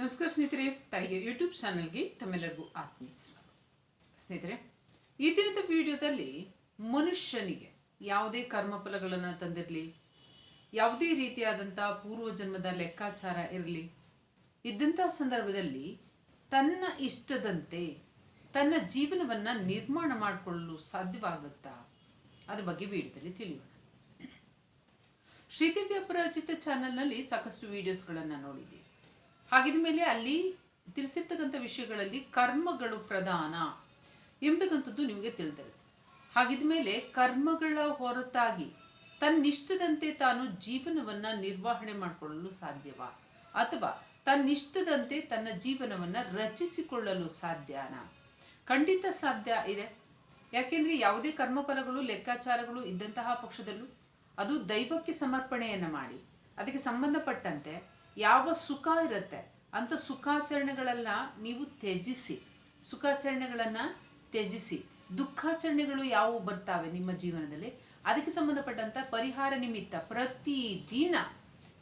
ನಮಸ್ಕಾರ ಸ್ನೇಹಿತರೆ, ತಾಯಿಯ ಯೂಟ್ಯೂಬ್ ಚಾನಲ್ಗೆ ತಮ್ಮೆಲ್ಲರಿಗೂ ಆತ್ಮೀಯ ಸ್ವಾಗತ. ಸ್ನೇಹಿತರೆ, ಈ ದಿನದ ವಿಡಿಯೋದಲ್ಲಿ ಮನುಷ್ಯನಿಗೆ ಯಾವುದೇ ಕರ್ಮಫಲಗಳನ್ನು ತಂದಿರಲಿ, ಯಾವುದೇ ರೀತಿಯಾದಂಥ ಪೂರ್ವಜನ್ಮದ ಲೆಕ್ಕಾಚಾರ ಇರಲಿ ಇದ್ದಂಥ ಸಂದರ್ಭದಲ್ಲಿ ತನ್ನ ಇಷ್ಟದಂತೆ ತನ್ನ ಜೀವನವನ್ನು ನಿರ್ಮಾಣ ಮಾಡಿಕೊಳ್ಳಲು ಸಾಧ್ಯವಾಗುತ್ತಾ, ಅದ್ರ ಬಗ್ಗೆ ವಿಡಿಯೋದಲ್ಲಿ ತಿಳಿಯೋಣ. ಶ್ರೀದೇವಿ ಅಪರಾಜಿತ ಚಾನಲ್ನಲ್ಲಿ ಸಾಕಷ್ಟು ವಿಡಿಯೋಸ್ಗಳನ್ನು ನೋಡಿದ್ದೀವಿ. ಹಾಗಿದ ಮೇಲೆ ಅಲ್ಲಿ ತಿಳಿಸಿರ್ತಕ್ಕಂಥ ವಿಷಯಗಳಲ್ಲಿ ಕರ್ಮಗಳು ಪ್ರಧಾನ ಎಂಬತಕ್ಕಂಥದ್ದು ನಿಮಗೆ ತಿಳಿದಿರುತ್ತೆ. ಹಾಗಿದ ಮೇಲೆ ಕರ್ಮಗಳ ಹೊರತಾಗಿ ತನ್ನಿಷ್ಟದಂತೆ ತಾನು ಜೀವನವನ್ನು ನಿರ್ವಹಣೆ ಮಾಡಿಕೊಳ್ಳಲು ಸಾಧ್ಯವಾ? ಅಥವಾ ತನ್ನಿಷ್ಟದಂತೆ ತನ್ನ ಜೀವನವನ್ನು ರಚಿಸಿಕೊಳ್ಳಲು ಸಾಧ್ಯನ? ಖಂಡಿತ ಸಾಧ್ಯ ಇದೆ. ಯಾಕೆಂದ್ರೆ ಯಾವುದೇ ಕರ್ಮಫಲಗಳು, ಲೆಕ್ಕಾಚಾರಗಳು ಇದ್ದಂತಹ ಪಕ್ಷದಲ್ಲೂ ಅದು ದೈವಕ್ಕೆ ಸಮರ್ಪಣೆಯನ್ನು ಮಾಡಿ, ಅದಕ್ಕೆ ಸಂಬಂಧಪಟ್ಟಂತೆ ಯಾವ ಸುಖ ಇರುತ್ತೆ ಅಂಥ ಸುಖಾಚರಣೆಗಳನ್ನ ನೀವು ತ್ಯಜಿಸಿ. ಸುಖಾಚರಣೆಗಳನ್ನು ತ್ಯಜಿಸಿ. ದುಃಖಾಚರಣೆಗಳು ಯಾವುವು ಬರ್ತಾವೆ ನಿಮ್ಮ ಜೀವನದಲ್ಲಿ? ಅದಕ್ಕೆ ಸಂಬಂಧಪಟ್ಟಂಥ ಪರಿಹಾರ ನಿಮಿತ್ತ ಪ್ರತಿದಿನ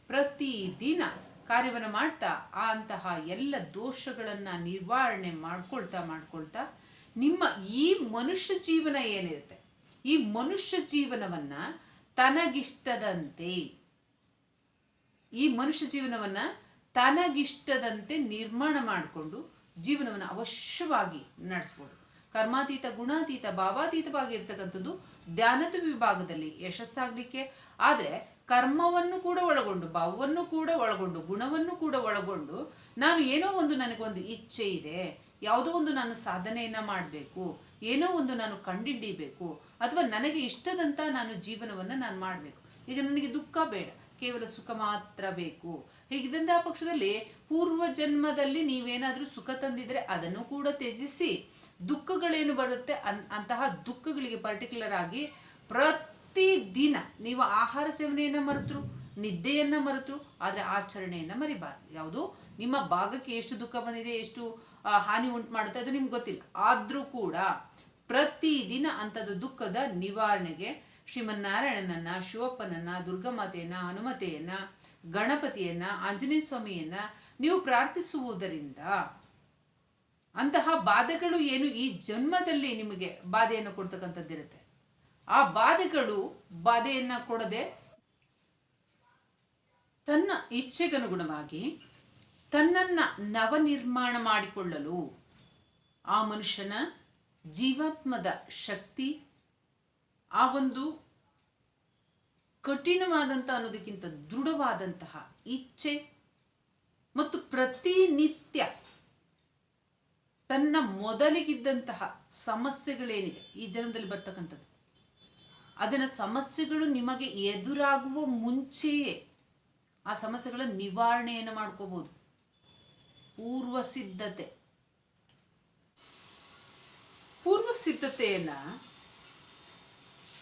ಪ್ರತಿದಿನ ಕಾರ್ಯವನ್ನು ಮಾಡ್ತಾ ಆ ಅಂತಹ ಎಲ್ಲ ದೋಷಗಳನ್ನು ನಿವಾರಣೆ ಮಾಡ್ಕೊಳ್ತಾ ಮಾಡ್ಕೊಳ್ತಾ ನಿಮ್ಮ ಈ ಮನುಷ್ಯ ಜೀವನ ಏನಿರುತ್ತೆ? ಈ ಮನುಷ್ಯ ಜೀವನವನ್ನ ತನಗಿಷ್ಟದಂತೆ ಈ ಮನುಷ್ಯ ಜೀವನವನ್ನ ತನಗಿಷ್ಟದಂತೆ ನಿರ್ಮಾಣ ಮಾಡಿಕೊಂಡು ಜೀವನವನ್ನು ಅವಶ್ಯವಾಗಿ ನಡೆಸ್ಬೋದು. ಕರ್ಮಾತೀತ, ಗುಣಾತೀತ ಭಾವಾತೀತವಾಗಿರ್ತಕ್ಕಂಥದ್ದು ಧ್ಯಾನದ ವಿಭಾಗದಲ್ಲಿ ಯಶಸ್ಸಾಗಲಿಕ್ಕೆ. ಆದರೆ ಕರ್ಮವನ್ನು ಕೂಡ ಒಳಗೊಂಡು, ಭಾವವನ್ನು ಕೂಡ ಒಳಗೊಂಡು, ಗುಣವನ್ನು ಕೂಡ ಒಳಗೊಂಡು ನಾನು ಏನೋ ಒಂದು ನನಗೊಂದು ಇಚ್ಛೆ ಇದೆ, ಯಾವುದೋ ಒಂದು ನಾನು ಸಾಧನೆಯನ್ನ ಮಾಡಬೇಕು, ಏನೋ ಒಂದು ನಾನು ಕಂಡಿಡಿಬೇಕು, ಅಥವಾ ನನಗೆ ಇಷ್ಟದಂತ ನಾನು ಜೀವನವನ್ನು ನಾನು ಮಾಡಬೇಕು. ಈಗ ನನಗೆ ದುಃಖ ಬೇಡ ಕೇವಲ ಸುಖ ಮಾತ್ರ ಬೇಕು. ಹೀಗಿದ್ದಂತಹ ಪಕ್ಷದಲ್ಲಿ ಪೂರ್ವ ಜನ್ಮದಲ್ಲಿ ನೀವೇನಾದರೂ ಸುಖ ತಂದಿದ್ರೆ ಅದನ್ನು ಕೂಡ ತ್ಯಜಿಸಿ ದುಃಖಗಳೇನು ಬರುತ್ತೆ ಅನ್, ಅಂತಹ ದುಃಖಗಳಿಗೆ ಪರ್ಟಿಕ್ಯುಲರ್ ಆಗಿ ಪ್ರತಿ ದಿನ ನೀವು ಆಹಾರ ಸೇವನೆಯನ್ನ ಮರೆತರು, ನಿದ್ದೆಯನ್ನ ಮರೆತರು, ಆದರೆ ಆಚರಣೆಯನ್ನು ಮರಿಬಾರ್ದು. ಯಾವುದು? ನಿಮ್ಮ ಭಾಗಕ್ಕೆ ಎಷ್ಟು ದುಃಖ ಬಂದಿದೆ, ಎಷ್ಟು ಹಾನಿ ಉಂಟು ಮಾಡುತ್ತೆ ಅದು ನಿಮ್ಗೆ ಗೊತ್ತಿಲ್ಲ. ಆದರೂ ಕೂಡ ಪ್ರತಿದಿನ ಅಂಥದ್ದು ದುಃಖದ ನಿವಾರಣೆಗೆ ಶ್ರೀಮನ್ನಾರಾಯಣನನ್ನ, ಶಿವಪ್ಪನನ್ನ, ದುರ್ಗಾಮಾತೆಯನ್ನ, ಹನುಮತೆಯನ್ನ, ಗಣಪತಿಯನ್ನ, ಆಂಜನೇಯ ಸ್ವಾಮಿಯನ್ನ ನೀವು ಪ್ರಾರ್ಥಿಸುವುದರಿಂದ ಅಂತಹ ಬಾಧೆಗಳು ಏನು ಈ ಜನ್ಮದಲ್ಲಿ ನಿಮಗೆ ಬಾಧೆಯನ್ನು ಕೊಡ್ತಕ್ಕಂಥದ್ದಿರುತ್ತೆ. ಆ ಬಾಧೆಗಳು ಬಾಧೆಯನ್ನ ಕೊಡದೆ ತನ್ನ ಇಚ್ಛೆಗನುಗುಣವಾಗಿ ತನ್ನನ್ನ ನವನಿರ್ಮಾಣ ಮಾಡಿಕೊಳ್ಳಲು ಆ ಮನುಷ್ಯನ ಜೀವಾತ್ಮದ ಶಕ್ತಿ ಆ ಒಂದು ಕಠಿಣವಾದಂಥ ಅನ್ನೋದಕ್ಕಿಂತ ದೃಢವಾದಂತಹ ಇಚ್ಛೆ ಮತ್ತು ಪ್ರತಿನಿತ್ಯ ತನ್ನ ಮೊದಲಿಗಿದ್ದಂತಹ ಸಮಸ್ಯೆಗಳೇನಿದೆ, ಈ ಜನ್ಮದಲ್ಲಿ ಬರ್ತಕ್ಕಂಥದ್ದು, ಅದನ್ನ ಸಮಸ್ಯೆಗಳು ನಿಮಗೆ ಎದುರಾಗುವ ಮುಂಚೆಯೇ ಆ ಸಮಸ್ಯೆಗಳ ನಿವಾರಣೆಯನ್ನು ಮಾಡ್ಕೋಬಹುದು ಪೂರ್ವ ಸಿದ್ಧತೆ. ಪೂರ್ವ ಸಿದ್ಧತೆಯನ್ನ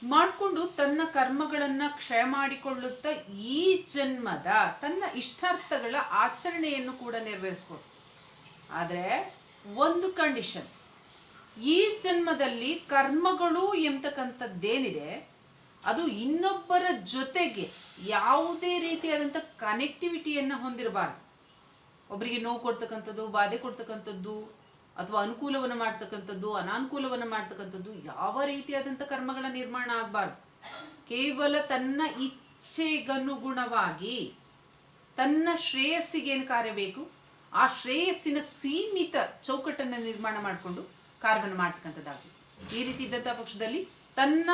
ಮಾಡಿಕೊಂಡು ತನ್ನ ಕರ್ಮಗಳನ್ನು ಕ್ಷಯ ಮಾಡಿಕೊಳ್ಳುತ್ತಾ ಈ ಜನ್ಮದ ತನ್ನ ಇಷ್ಟಾರ್ಥಗಳ ಆಚರಣೆಯನ್ನು ಕೂಡ ನೆರವೇರಿಸ್ಬೋದು. ಆದರೆ ಒಂದು ಕಂಡೀಷನ್ ಈ ಜನ್ಮದಲ್ಲಿ ಕರ್ಮಗಳು ಎಂಬತಕ್ಕಂಥದ್ದೇನಿದೆ, ಅದು ಇನ್ನೊಬ್ಬರ ಜೊತೆಗೆ ಯಾವುದೇ ರೀತಿಯಾದಂಥ ಕನೆಕ್ಟಿವಿಟಿಯನ್ನು ಹೊಂದಿರಬಾರ್ದು. ಒಬ್ಬರಿಗೆ ನೋವು ಕೊಡ್ತಕ್ಕಂಥದ್ದು, ಬಾಧೆ ಕೊಡ್ತಕ್ಕಂಥದ್ದು ಅಥವಾ ಅನುಕೂಲವನ್ನು ಮಾಡ್ತಕ್ಕಂಥದ್ದು, ಅನಾನುಕೂಲವನ್ನು ಮಾಡ್ತಕ್ಕಂಥದ್ದು, ಯಾವ ರೀತಿಯಾದಂಥ ಕರ್ಮಗಳ ನಿರ್ಮಾಣ ಆಗಬಾರ್ದು. ಕೇವಲ ತನ್ನ ಇಚ್ಛೆಗನುಗುಣವಾಗಿ ತನ್ನ ಶ್ರೇಯಸ್ಸಿಗೆ ಏನು ಕಾರ್ಯ ಬೇಕು? ಆ ಶ್ರೇಯಸ್ಸಿನ ಸೀಮಿತ ಚೌಕಟ್ಟನ್ನು ನಿರ್ಮಾಣ ಮಾಡಿಕೊಂಡು ಕಾರ್ಯವನ್ನು ಮಾಡ್ತಕ್ಕಂಥದ್ದಾಗಲಿ. ಈ ರೀತಿ ಇದ್ದಂಥ ಪಕ್ಷದಲ್ಲಿ ತನ್ನ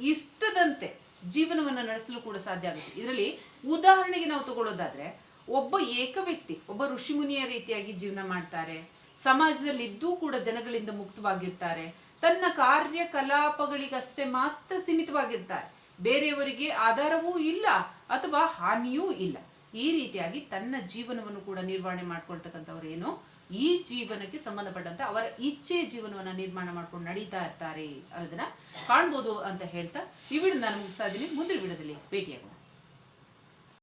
ಇಷ್ಟದಂತೆ ಜೀವನವನ್ನು ನಡೆಸಲು ಕೂಡ ಸಾಧ್ಯ ಆಗುತ್ತೆ. ಇದರಲ್ಲಿ ಉದಾಹರಣೆಗೆ ನಾವು ತಗೊಳ್ಳೋದಾದ್ರೆ ಒಬ್ಬ ಏಕ ವ್ಯಕ್ತಿ, ಒಬ್ಬ ಋಷಿಮುನಿಯ ರೀತಿಯಾಗಿ ಜೀವನ ಮಾಡ್ತಾರೆ. ಸಮಾಜದಲ್ಲಿ ಇದ್ದೂ ಕೂಡ ಜನಗಳಿಂದ ಮುಕ್ತವಾಗಿರ್ತಾರೆ. ತನ್ನ ಕಾರ್ಯಕಲಾಪಗಳಿಗಷ್ಟೇ ಮಾತ್ರ ಸೀಮಿತವಾಗಿರ್ತಾರೆ. ಬೇರೆಯವರಿಗೆ ಆಧಾರವೂ ಇಲ್ಲ ಅಥವಾ ಹಾನಿಯೂ ಇಲ್ಲ. ಈ ರೀತಿಯಾಗಿ ತನ್ನ ಜೀವನವನ್ನು ಕೂಡ ನಿರ್ವಹಣೆ ಮಾಡ್ಕೊಳ್ತಕ್ಕಂಥವ್ರು ಏನು? ಈ ಜೀವನಕ್ಕೆ ಸಂಬಂಧಪಟ್ಟಂತ ಅವರ ಇಚ್ಛೆ ಜೀವನವನ್ನು ನಿರ್ಮಾಣ ಮಾಡ್ಕೊಂಡು ನಡೀತಾ ಇರ್ತಾರೆ ಅನ್ನೋದನ್ನ ಕಾಣ್ಬೋದು ಅಂತ ಹೇಳ್ತಾ ಈ ವಿಡಿಯೋ ನಾನು ಮುಗಿಸ್ತಾ ಇದ್ದೀನಿ. ಮುಂದಿನ ವಿಡಿಯೋದಲ್ಲಿ ಭೇಟಿಯಾಗೋಣ.